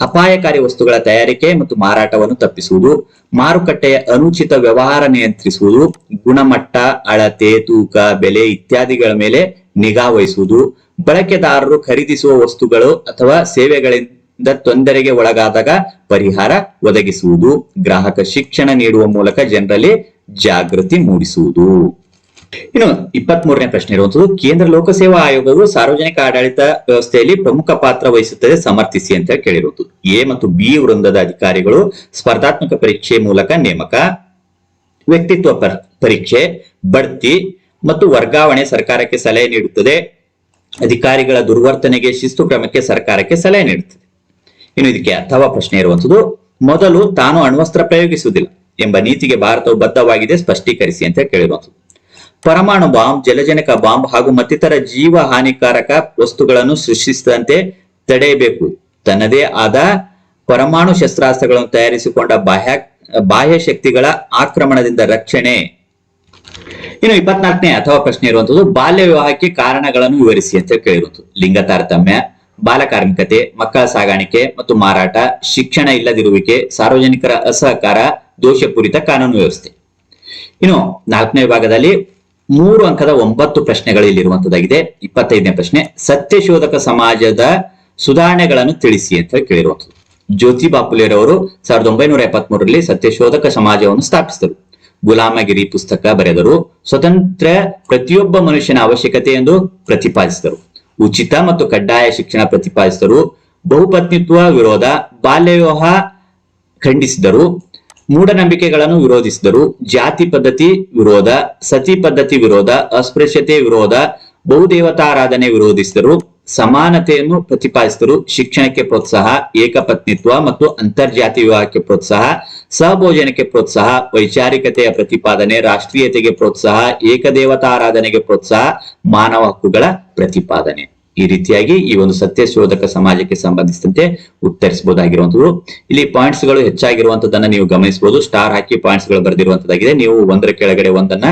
ಅಪಾಯಕಾರಿ ವಸ್ತುಗಳ ತಯಾರಿಕೆ ಮತ್ತು ಮಾರಾಟವನ್ನು ತಪ್ಪಿಸುವುದು, ಮಾರುಕಟ್ಟೆಯ ಅನುಚಿತ ವ್ಯವಹಾರ ನಿಯಂತ್ರಿಸುವುದು, ಗುಣಮಟ್ಟ, ಅಳತೆ, ತೂಕ, ಬೆಲೆ ಇತ್ಯಾದಿಗಳ ಮೇಲೆ ನಿಗಾ ವಹಿಸುವುದು, ಬಳಕೆದಾರರು ಖರೀದಿಸುವ ವಸ್ತುಗಳು ಅಥವಾ ಸೇವೆಗಳಿಂದ ತೊಂದರೆಗೆ ಒಳಗಾದಾಗ ಪರಿಹಾರ ಒದಗಿಸುವುದು, ಗ್ರಾಹಕ ಶಿಕ್ಷಣ ನೀಡುವ ಮೂಲಕ ಜನರಲ್ಲಿ ಜಾಗೃತಿ ಮೂಡಿಸುವುದು. ಇನ್ನು ಇಪ್ಪತ್ತ್ ಮೂರನೇ ಪ್ರಶ್ನೆ ಇರುವಂತದ್ದು ಕೇಂದ್ರ ಲೋಕಸೇವಾ ಆಯೋಗವು ಸಾರ್ವಜನಿಕ ಆಡಳಿತ ವ್ಯವಸ್ಥೆಯಲ್ಲಿ ಪ್ರಮುಖ ಪಾತ್ರ ವಹಿಸುತ್ತದೆ, ಸಮರ್ಥಿಸಿ ಅಂತ ಕೇಳಿರುವುದು ಎ ಮತ್ತು ಬಿ ವೃಂದದ ಅಧಿಕಾರಿಗಳು ಸ್ಪರ್ಧಾತ್ಮಕ ಪರೀಕ್ಷೆ ಮೂಲಕ ನೇಮಕ, ವ್ಯಕ್ತಿತ್ವ ಪರ್- ಪರೀಕ್ಷೆ ಬಡ್ತಿ ಮತ್ತು ವರ್ಗಾವಣೆ ಸರ್ಕಾರಕ್ಕೆ ಸಲಹೆ ನೀಡುತ್ತದೆ. ಅಧಿಕಾರಿಗಳ ದುರ್ವರ್ತನೆಗೆ, ಶಿಸ್ತು ಕ್ರಮಕ್ಕೆ ಸರ್ಕಾರಕ್ಕೆ ಸಲಹೆ ನೀಡುತ್ತದೆ. ಇನ್ನು ಇದಕ್ಕೆ ಅಥವಾ ಪ್ರಶ್ನೆ ಇರುವಂತದ್ದು ಮೊದಲು ತಾನು ಅಣ್ವಸ್ತ್ರ ಪ್ರಯೋಗಿಸುವುದಿಲ್ಲ. ಎಂಬ ನೀತಿಗೆ ಭಾರತವು ಬದ್ಧವಾಗಿದೆ, ಸ್ಪಷ್ಟೀಕರಿಸಿ ಅಂತ ಕೇಳಿರುವಂತದ್ದು ಪರಮಾಣು ಬಾಂಬ್, ಜಲಜನಕ ಬಾಂಬ್ ಹಾಗೂ ಮತ್ತಿತರ ಜೀವ ಹಾನಿಕಾರಕ ವಸ್ತುಗಳನ್ನು ಸೃಷ್ಟಿಸದಂತೆ ತಡೆಯಬೇಕು. ತನ್ನದೇ ಆದ ಪರಮಾಣು ಶಸ್ತ್ರಾಸ್ತ್ರಗಳನ್ನು ತಯಾರಿಸಿಕೊಂಡ ಬಾಹ್ಯ ಬಾಹ್ಯ ಶಕ್ತಿಗಳ ಆಕ್ರಮಣದಿಂದ ರಕ್ಷಣೆ. ಇನ್ನು ಇಪ್ಪತ್ನಾಲ್ಕನೇ ಅಥವಾ ಪ್ರಶ್ನೆ ಇರುವಂತದ್ದು, ಬಾಲ್ಯ ವಿವಾಹಕ್ಕೆ ಕಾರಣಗಳನ್ನು ವಿವರಿಸಿ ಅಂತ ಕೇಳಿರುವಂತದ್ದು ಲಿಂಗ ತಾರತಮ್ಯ ಬಾಲಕಾರ್ಮಿಕತೆ ಮಕ್ಕಳ ಸಾಗಾಣಿಕೆ ಮತ್ತು ಮಾರಾಟ, ಶಿಕ್ಷಣ ಇಲ್ಲದಿರುವಿಕೆ, ಸಾರ್ವಜನಿಕರ ಅಸಹಕಾರ ದೋಷಪೂರಿತ ಕಾನೂನು ವ್ಯವಸ್ಥೆ. ಇನ್ನು ನಾಲ್ಕನೇ ವಿಭಾಗದಲ್ಲಿ ಮೂರು ಅಂಕದ ಒಂಬತ್ತು ಪ್ರಶ್ನೆಗಳು ಇಲ್ಲಿರುವಂತದ್ದಾಗಿದೆ. ಇಪ್ಪತ್ತೈದನೇ ಪ್ರಶ್ನೆ, ಸತ್ಯಶೋಧಕ ಸಮಾಜದ ಸುಧಾರಣೆಗಳನ್ನು ತಿಳಿಸಿ ಅಂತ ಕೇಳಿರುವಂತದ್ದು. ಜ್ಯೋತಿ ಬಾಪುಲೇರವರು ಸಾವಿರದ ಒಂಬೈನೂರ ಎಪ್ಪತ್ಮೂರರಲ್ಲಿ ಸತ್ಯಶೋಧಕ ಸಮಾಜವನ್ನು ಸ್ಥಾಪಿಸಿದರು. ಗುಲಾಮಗಿರಿ ಪುಸ್ತಕ ಬರೆದರು. ಸ್ವತಂತ್ರ ಪ್ರತಿಯೊಬ್ಬ ಮನುಷ್ಯನ ಅವಶ್ಯಕತೆ ಎಂದು ಪ್ರತಿಪಾದಿಸಿದರು. ಉಚಿತ ಮತ್ತು ಕಡ್ಡಾಯ ಶಿಕ್ಷಣ ಪ್ರತಿಪಾದಿಸಿದರು. ಬಹುಪತ್ನಿತ್ವ ವಿರೋಧ ಬಾಲ್ಯ ವಿವಾಹ ಖಂಡಿಸಿದರು. ಮೂಢನಂಬಿಕೆಗಳನ್ನು ವಿರೋಧಿಸಿದರು. ಜಾತಿ ಪದ್ಧತಿ ವಿರೋಧ, ಸತಿ ಪದ್ಧತಿ ವಿರೋಧ, ಅಸ್ಪೃಶ್ಯತೆ ವಿರೋಧ, ಬಹುದೇವತಾರಾಧನೆ ವಿರೋಧಿಸಿದರು. ಸಮಾನತೆಯನ್ನು ಪ್ರತಿಪಾದಿಸಿದರು. ಶಿಕ್ಷಣಕ್ಕೆ ಪ್ರೋತ್ಸಾಹ, ಏಕಪತ್ನಿತ್ವ ಮತ್ತು ಅಂತರ್ಜಾತಿ ವಿವಾಹಕ್ಕೆ ಪ್ರೋತ್ಸಾಹ, ಸಹಭೋಜನಕ್ಕೆ ಪ್ರೋತ್ಸಾಹ, ವೈಚಾರಿಕತೆಯ ಪ್ರತಿಪಾದನೆ, ರಾಷ್ಟ್ರೀಯತೆಗೆ ಪ್ರೋತ್ಸಾಹ, ಏಕದೇವತಾರಾಧನೆಗೆ ಪ್ರೋತ್ಸಾಹ, ಮಾನವ ಹಕ್ಕುಗಳ ಪ್ರತಿಪಾದನೆ. ಈ ರೀತಿಯಾಗಿ ಈ ಒಂದು ಸತ್ಯಶೋಧಕ ಸಮಾಜಕ್ಕೆ ಸಂಬಂಧಿಸಿದಂತೆ ಉತ್ತರಿಸಬಹುದಾಗಿರುವಂತದ್ದು ಇಲ್ಲಿ ಪಾಯಿಂಟ್ಸ್ಗಳು ಹೆಚ್ಚಾಗಿರುವಂತದನ್ನ ನೀವು ಗಮನಿಸಬಹುದು. ಸ್ಟಾರ್ ಹಾಕಿ ಪಾಯಿಂಟ್ಸ್ಗಳು ಬರೆದಿರುವಂತದಾಗಿದೆ ನೀವು ಒಂದರ ಕೆಳಗಡೆ ಒಂದನ್ನ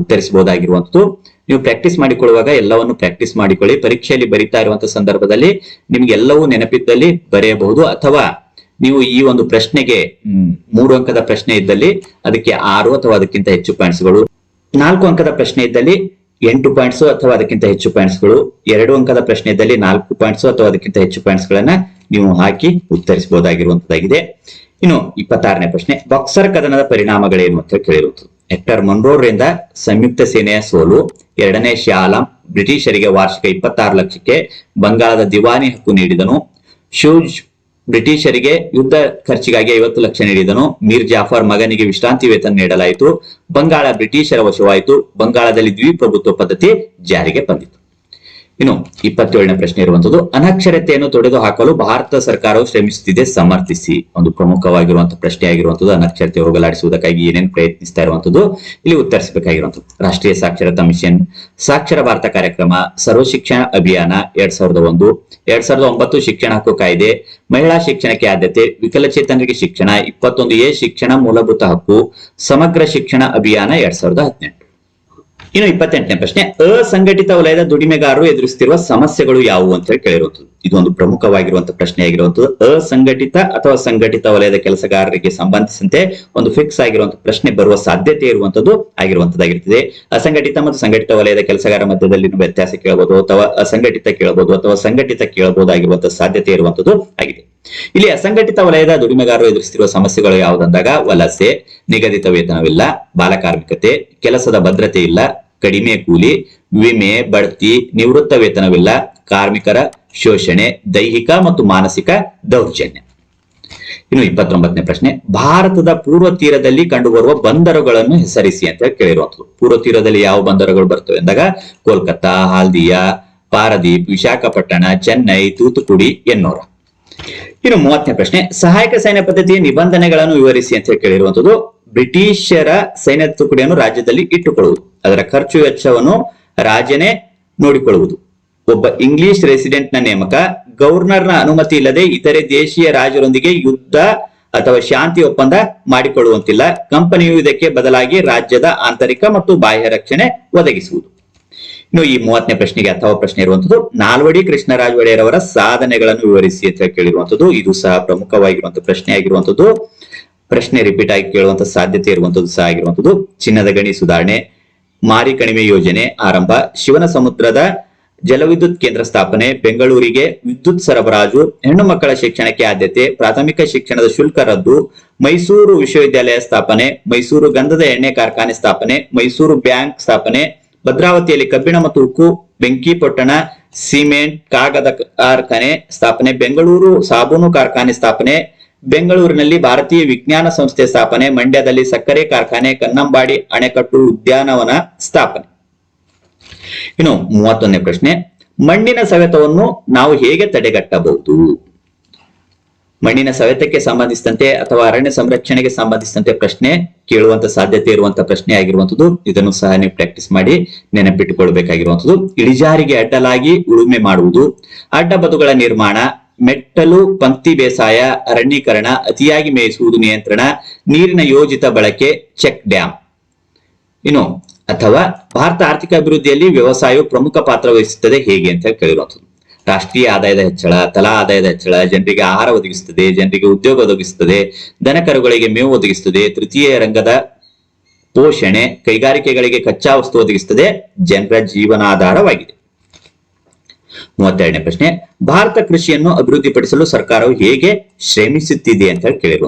ಉತ್ತರಿಸಬಹುದಾಗಿರುವಂತದ್ದು ನೀವು ಪ್ರಾಕ್ಟೀಸ್ ಮಾಡಿಕೊಳ್ಳುವಾಗ ಎಲ್ಲವನ್ನು ಪ್ರಾಕ್ಟೀಸ್ ಮಾಡಿಕೊಳ್ಳಿ. ಪರೀಕ್ಷೆಯಲ್ಲಿ ಬರಿತಾ ಇರುವಂತಹ ಸಂದರ್ಭದಲ್ಲಿ ನಿಮ್ಗೆ ಎಲ್ಲವೂ ನೆನಪಿದ್ದಲ್ಲಿ ಬರೆಯಬಹುದು. ಅಥವಾ ನೀವು ಈ ಒಂದು ಪ್ರಶ್ನೆಗೆ ಮೂರು ಅಂಕದ ಪ್ರಶ್ನೆ ಇದ್ದಲ್ಲಿ ಅದಕ್ಕೆ ಆರು ಅಥವಾ ಅದಕ್ಕಿಂತ ಹೆಚ್ಚು ಪಾಯಿಂಟ್ಸ್ಗಳು, ನಾಲ್ಕು ಅಂಕದ ಪ್ರಶ್ನೆ ಇದ್ದಲ್ಲಿ ಎಂಟು ಪಾಯಿಂಟ್ಸ್ ಅಥವಾ ಅದಕ್ಕಿಂತ ಹೆಚ್ಚು ಪಾಯಿಂಟ್ಸ್ಗಳು? ಎರಡು ಅಂಕದ ಪ್ರಶ್ನೆಯಲ್ಲಿ ನಾಲ್ಕು ಪಾಯಿಂಟ್ಸ್ ಅಥವಾ ಅದಕ್ಕಿಂತ ಹೆಚ್ಚು ಪಾಯಿಂಟ್ಸ್ ಗಳನ್ನ ನೀವು ಹಾಕಿ ಉತ್ತರಿಸಬಹುದಾಗಿರುವಂತದ್ದಾಗಿದೆ. ಇನ್ನು ಇಪ್ಪತ್ತಾರನೇ ಪ್ರಶ್ನೆ, ಬಾಕ್ಸರ್ ಕದನದ ಪರಿಣಾಮಗಳೇನು ಅಂತ ಕೇಳಿರುವುದು ಹೆಕ್ಟರ್ ಮೊನ್ರೋರಿಂದ ಸಂಯುಕ್ತ ಸೇನೆಯ ಸೋಲು, ಎರಡನೇ ಶಾಲಂ ಬ್ರಿಟಿಷರಿಗೆ ವಾರ್ಷಿಕ ಇಪ್ಪತ್ತಾರು ಲಕ್ಷಕ್ಕೆ ಬಂಗಾಳದ ದಿವಾನಿ ಹಕ್ಕು ನೀಡಿದನು. ಶೂಜ್ ಬ್ರಿಟಿಷರಿಗೆ ಯುದ್ಧ ಖರ್ಚಿಗಾಗಿ ಐವತ್ತು ಲಕ್ಷ ನೀಡಿದನು. ಮೀರ್ ಜಾಫರ್ ಮಗನಿಗೆ ವಿಶ್ರಾಂತಿ ವೇತನ ನೀಡಲಾಯಿತು. ಬಂಗಾಳ ಬ್ರಿಟಿಷರ ವಶವಾಯಿತು. ಬಂಗಾಳದಲ್ಲಿ ದ್ವಿಪ್ರಭುತ್ವ ಪದ್ಧತಿ ಜಾರಿಗೆ ಬಂದಿತು ಇನ್ನು ಇಪ್ಪತ್ತೇಳನೇ ಪ್ರಶ್ನೆ ಇರುವಂತದ್ದು, ಅನಕ್ಷರತೆಯನ್ನು ತೊಡೆದು ಹಾಕಲು ಭಾರತ ಸರ್ಕಾರವು ಶ್ರಮಿಸುತ್ತಿದೆ, ಸಮರ್ಥಿಸಿ. ಒಂದು ಪ್ರಮುಖವಾಗಿರುವಂತಹ ಪ್ರಶ್ನೆ ಆಗಿರುವಂತದ್ದು, ಅನಕ್ಷರತೆ ಹೋಗಲಾಡಿಸುವುದಕ್ಕಾಗಿ ಏನೇನು ಪ್ರಯತ್ನಿಸ್ತಾ ಇರುವಂತದ್ದು, ಇಲ್ಲಿ ಉತ್ತರಿಸಬೇಕಾಗಿರುವಂತದ್ದು. ರಾಷ್ಟ್ರೀಯ ಸಾಕ್ಷರತಾ ಮಿಷನ್, ಸಾಕ್ಷರ ಭಾರತ ಕಾರ್ಯಕ್ರಮ ಸರ್ವ ಶಿಕ್ಷಣ ಅಭಿಯಾನ ಎರಡ್ ಸಾವಿರದ ಒಂದು, ಎರಡ್ ಸಾವಿರದ ಒಂಬತ್ತು ಶಿಕ್ಷಣ ಹಕ್ಕು ಕಾಯ್ದೆ, ಮಹಿಳಾ ಶಿಕ್ಷಣಕ್ಕೆ ಆದ್ಯತೆ, ವಿಕಲಚೇತನರಿಗೆ ಶಿಕ್ಷಣ, ಇಪ್ಪತ್ತೊಂದು ಎ ಶಿಕ್ಷಣ ಮೂಲಭೂತ ಹಕ್ಕು, ಸಮಗ್ರ ಶಿಕ್ಷಣ ಅಭಿಯಾನ ಎರಡ್ ಸಾವಿರದ ಹದಿನೆಂಟು. ಇನ್ನು ಇಪ್ಪತ್ತೆಂಟನೇ ಪ್ರಶ್ನೆ, ಅಸಂಘಟಿತ ವಲಯದ ದುಡಿಮೆಗಾರರು ಎದುರಿಸುತ್ತಿರುವ ಸಮಸ್ಯೆಗಳು ಯಾವುವು ಅಂತ ಹೇಳಿ ಕೇಳಿರುವಂತದ್ದು ಇದು ಒಂದು ಪ್ರಮುಖವಾಗಿರುವಂತಹ ಪ್ರಶ್ನೆ ಆಗಿರುವಂತದ್ದು ಅಸಂಘಟಿತ ಅಥವಾ ಸಂಘಟಿತ ವಲಯದ ಕೆಲಸಗಾರರಿಗೆ ಸಂಬಂಧಿಸಿದಂತೆ ಒಂದು ಫಿಕ್ಸ್ ಆಗಿರುವಂತಹ ಪ್ರಶ್ನೆ ಬರುವ ಸಾಧ್ಯತೆ ಇರುವಂತದ್ದು ಆಗಿರುವಂತದ್ದಾಗಿರ್ತದೆ ಅಸಂಘಟಿತ ಮತ್ತು ಸಂಘಟಿತ ವಲಯದ ಕೆಲಸಗಾರ ಮಧ್ಯದಲ್ಲಿ ವ್ಯತ್ಯಾಸ ಕೇಳಬಹುದು ಅಥವಾ ಅಸಂಘಟಿತ ಕೇಳಬಹುದು ಅಥವಾ ಸಂಘಟಿತ ಕೇಳಬಹುದಾಗಿರುವಂತಹ ಸಾಧ್ಯತೆ ಇರುವಂತದ್ದು ಆಗಿದೆ. ಇಲ್ಲಿ ಅಸಂಘಟಿತ ವಲಯದ ದುಡಿಮೆಗಾರರು ಎದುರಿಸುತ್ತಿರುವ ಸಮಸ್ಯೆಗಳು ಯಾವುದಂದಾಗ, ವಲಸೆ, ನಿಗದಿತ ವೇತನವಿಲ್ಲ, ಬಾಲಕಾರ್ಮಿಕತೆ, ಕೆಲಸದ ಭದ್ರತೆ ಇಲ್ಲ ಕಡಿಮೆ ಕೂಲಿ, ವಿಮೆ, ಬಡ್ತಿ, ನಿವೃತ್ತ ವೇತನವಿಲ್ಲ, ಕಾರ್ಮಿಕರ ಶೋಷಣೆ, ದೈಹಿಕ ಮತ್ತು ಮಾನಸಿಕ ದೌರ್ಜನ್ಯ. ಇನ್ನು ಇಪ್ಪತ್ತೊಂಬತ್ತನೇ ಪ್ರಶ್ನೆ, ಭಾರತದ ಪೂರ್ವ ತೀರದಲ್ಲಿ ಕಂಡುಬರುವ ಬಂದರುಗಳನ್ನು ಹೆಸರಿಸಿ ಅಂತ ಹೇಳಿ ಕೇಳಿರುವಂತದ್ದು ಪೂರ್ವ ತೀರದಲ್ಲಿ ಯಾವ ಬಂದರುಗಳು ಬರ್ತವೆ ಅಂದಾಗ ಕೋಲ್ಕತ್ತಾ ಹಾಲ್ದಿಯಾ, ಪಾರದೀಪ್, ವಿಶಾಖಪಟ್ಟಣ, ಚೆನ್ನೈ, ತೂತುಕುಡಿ, ಎನ್ನೋರ. ಇನ್ನು ಮೂವತ್ತನೇ ಪ್ರಶ್ನೆ, ಸಹಾಯಕ ಸೈನ್ಯ ಪದ್ಧತಿಯ ನಿಬಂಧನೆಗಳನ್ನು ವಿವರಿಸಿ ಅಂತ ಕೇಳಿರುವಂಥದ್ದು ಬ್ರಿಟಿಷರ ಸೈನ್ಯ ತುಕಡಿಯನ್ನು ರಾಜ್ಯದಲ್ಲಿ ಇಟ್ಟುಕೊಳ್ಳುವುದು. ಅದರ ಖರ್ಚು ವೆಚ್ಚವನ್ನು ರಾಜನೇ ನೋಡಿಕೊಳ್ಳುವುದು. ಒಬ್ಬ ಇಂಗ್ಲಿಷ್ ರೆಸಿಡೆಂಟ್ನ ನೇಮಕ ಗವರ್ನರ್ನ ಅನುಮತಿ ಇಲ್ಲದೆ ಇತರೆ ದೇಶೀಯ ರಾಜರೊಂದಿಗೆ ಯುದ್ಧ ಅಥವಾ ಶಾಂತಿ ಒಪ್ಪಂದ ಮಾಡಿಕೊಳ್ಳುವಂತಿಲ್ಲ. ಕಂಪನಿಯು ಇದಕ್ಕೆ ಬದಲಾಗಿ ರಾಜ್ಯದ ಆಂತರಿಕ ಮತ್ತು ಬಾಹ್ಯ ರಕ್ಷಣೆ ಒದಗಿಸುವುದು. ಇನ್ನು ಈ ಮೂವತ್ತನೇ ಪ್ರಶ್ನೆಗೆ ಅಥವಾ ಪ್ರಶ್ನೆ ಇರುವಂತದ್ದು, ನಾಲ್ವಡಿ ಕೃಷ್ಣರಾಜ ಒಡೆಯರವರ ಸಾಧನೆಗಳನ್ನು ವಿವರಿಸಿ ಅಂತ ಕೇಳಿರುವಂತದ್ದು, ಇದು ಸಹ ಪ್ರಮುಖವಾಗಿರುವಂತಹ ಪ್ರಶ್ನೆ ಆಗಿರುವಂತದ್ದು ಪ್ರಶ್ನೆ ರಿಪೀಟ್ ಆಗಿ ಕೇಳುವಂತ ಸಾಧ್ಯತೆ ಇರುವಂತದ್ದು ಸಹ ಆಗಿರುವಂತದ್ದು. ಚಿನ್ನದ ಗಣಿ ಸುಧಾರಣೆ, ಮಾರಿ ಕಣಿವೆ ಯೋಜನೆ ಆರಂಭ, ಶಿವನ ಸಮುದ್ರದ ಜಲವಿದ್ಯುತ್ ಕೇಂದ್ರ ಸ್ಥಾಪನೆ, ಬೆಂಗಳೂರಿಗೆ ವಿದ್ಯುತ್ ಸರಬರಾಜು, ಹೆಣ್ಣು ಮಕ್ಕಳ ಶಿಕ್ಷಣಕ್ಕೆ ಆದ್ಯತೆ, ಪ್ರಾಥಮಿಕ ಶಿಕ್ಷಣದ ಶುಲ್ಕ ರದ್ದು, ಮೈಸೂರು ವಿಶ್ವವಿದ್ಯಾಲಯ ಸ್ಥಾಪನೆ, ಮೈಸೂರು ಗಂಧದ ಎಣ್ಣೆ ಕಾರ್ಖಾನೆ ಸ್ಥಾಪನೆ, ಮೈಸೂರು ಬ್ಯಾಂಕ್ ಸ್ಥಾಪನೆ, ಭದ್ರಾವತಿಯಲ್ಲಿ ಕಬ್ಬಿಣ ಮತ್ತು ಉಕ್ಕು ಬೆಂಕಿಪೊಟ್ಟಣ ಸಿಮೆಂಟ್, ಕಾಗದ ಕಾರ್ಖಾನೆ ಸ್ಥಾಪನೆ, ಬೆಂಗಳೂರು ಸಾಬೂನು ಕಾರ್ಖಾನೆ ಸ್ಥಾಪನೆ ಬೆಂಗಳೂರಿನಲ್ಲಿ ಭಾರತೀಯ ವಿಜ್ಞಾನ ಸಂಸ್ಥೆ ಸ್ಥಾಪನೆ, ಮಂಡ್ಯದಲ್ಲಿ ಸಕ್ಕರೆ ಕಾರ್ಖಾನೆ, ಕನ್ನಂಬಾಡಿ ಅಣೆಕಟ್ಟು ಉದ್ಯಾನವನ ಸ್ಥಾಪನೆ. ಇನ್ನು ಮೂವತ್ತೊಂದನೇ ಪ್ರಶ್ನೆ, ಮಣ್ಣಿನ ಸವೆತವನ್ನು ನಾವು ಹೇಗೆ ತಡೆಗಟ್ಟಬಹುದು? ಮಣ್ಣಿನ ಸವೆತಕ್ಕೆ ಸಂಬಂಧಿಸಿದಂತೆ ಅಥವಾ ಅರಣ್ಯ ಸಂರಕ್ಷಣೆಗೆ ಸಂಬಂಧಿಸಿದಂತೆ ಪ್ರಶ್ನೆ, ಕೇಳುವಂತ ಸಾಧ್ಯತೆ ಇರುವಂತಹ ಪ್ರಶ್ನೆ ಆಗಿರುವಂತದ್ದು, ಇದನ್ನು ಸಹ ನೀವು ಪ್ರಾಕ್ಟೀಸ್ ಮಾಡಿ ನೆನಪಿಟ್ಟುಕೊಳ್ಬೇಕಾಗಿರುವಂತದ್ದು. ಇಳಿಜಾರಿಗೆ ಅಡ್ಡಲಾಗಿ ಉಳುಮೆ ಮಾಡುವುದು ಅಡ್ಡ ಬದುಗಳ ನಿರ್ಮಾಣ ಮೆಟ್ಟಲು ಪಂಕ್ತಿ ಬೇಸಾಯ, ಅರಣ್ಯೀಕರಣ, ಅತಿಯಾಗಿ ಮೇಯಿಸುವುದು ನಿಯಂತ್ರಣ, ನೀರಿನ ಯೋಜಿತ ಬಳಕೆ, ಚೆಕ್ ಡ್ಯಾಂ. ಇನ್ನು, ಅಥವಾ ಭಾರತ ಆರ್ಥಿಕ ಅಭಿವೃದ್ಧಿಯಲ್ಲಿ ವ್ಯವಸಾಯವು ಪ್ರಮುಖ ಪಾತ್ರ ವಹಿಸುತ್ತದೆ ಹೇಗೆ ಅಂತ ಹೇಳಿ ಕೇಳಿರುವಂಥದ್ದು. ರಾಷ್ಟ್ರೀಯ ಆದಾಯದ ಹೆಚ್ಚಳ, ತಲಾ ಆದಾಯದ ಹೆಚ್ಚಳ, ಜನರಿಗೆ ಆಹಾರ ಒದಗಿಸುತ್ತದೆ, ಜನರಿಗೆ ಉದ್ಯೋಗ ಒದಗಿಸುತ್ತದೆ ದನಕರುಗಳಿಗೆ ಮೇವು ಒದಗಿಸುತ್ತದೆ, ತೃತೀಯ ರಂಗದ ಪೋಷಣೆ, ಕೈಗಾರಿಕೆಗಳಿಗೆ ಕಚ್ಚಾ ವಸ್ತು ಒದಗಿಸುತ್ತದೆ, ಜನರ ಜೀವನಾಧಾರವಾಗಿದೆ. ಮೂವತ್ತೆರಡನೇ ಪ್ರಶ್ನೆ, ಭಾರತ ಕೃಷಿಯನ್ನು ಅಭಿವೃದ್ಧಿಪಡಿಸಲು ಸರ್ಕಾರವು ಹೇಗೆ ಶ್ರಮಿಸುತ್ತಿದೆ ಅಂತ ಹೇಳಿ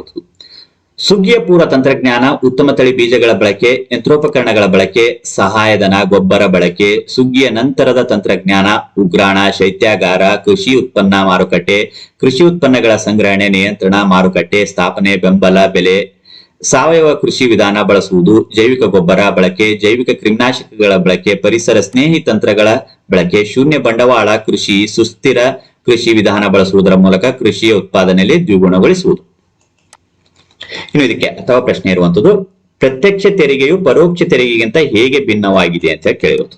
ಸುಗ್ಗಿಯ ಪೂರ್ವ ತಂತ್ರಜ್ಞಾನ, ಉತ್ತಮ ತಳಿ ಬೀಜಗಳ ಬಳಕೆ, ಯಂತ್ರೋಪಕರಣಗಳ ಬಳಕೆ, ಸಹಾಯಧನ, ಗೊಬ್ಬರ ಬಳಕೆ, ಸುಗ್ಗಿಯ ನಂತರದ ತಂತ್ರಜ್ಞಾನ, ಉಗ್ರಾಣ, ಶೈತ್ಯಾಗಾರ, ಕೃಷಿ ಉತ್ಪನ್ನ ಮಾರುಕಟ್ಟೆ, ಕೃಷಿ ಉತ್ಪನ್ನಗಳ ಸಂಗ್ರಹಣೆ, ನಿಯಂತ್ರಣ, ಮಾರುಕಟ್ಟೆ, ಸ್ಥಾಪನೆ, ಬೆಂಬಲ, ಬೆಲೆ ಸಾವಯವ ಕೃಷಿ ವಿಧಾನ ಬಳಸುವುದು, ಜೈವಿಕ ಗೊಬ್ಬರ ಬಳಕೆ, ಜೈವಿಕ ಕ್ರಿಮಿನಾಶಕಗಳ ಬಳಕೆ, ಪರಿಸರ ಸ್ನೇಹಿ ತಂತ್ರಗಳ ಬಳಕೆ, ಶೂನ್ಯ ಬಂಡವಾಳ ಕೃಷಿ, ಸುಸ್ಥಿರ ಕೃಷಿ ವಿಧಾನ ಬಳಸುವುದರ ಮೂಲಕ ಕೃಷಿಯ ಉತ್ಪಾದನೆಯಲ್ಲಿ ದ್ವಿಗುಣಗೊಳಿಸುವುದು. ಇನ್ನು ಇದಕ್ಕೆ ಅಥವಾ ಪ್ರಶ್ನೆ ಇರುವಂತದ್ದು, ಪ್ರತ್ಯಕ್ಷ ತೆರಿಗೆಯು ಪರೋಕ್ಷ ತೆರಿಗೆಗಿಂತ ಹೇಗೆ ಭಿನ್ನವಾಗಿದೆ ಅಂತ ಕೇಳಿರೋದು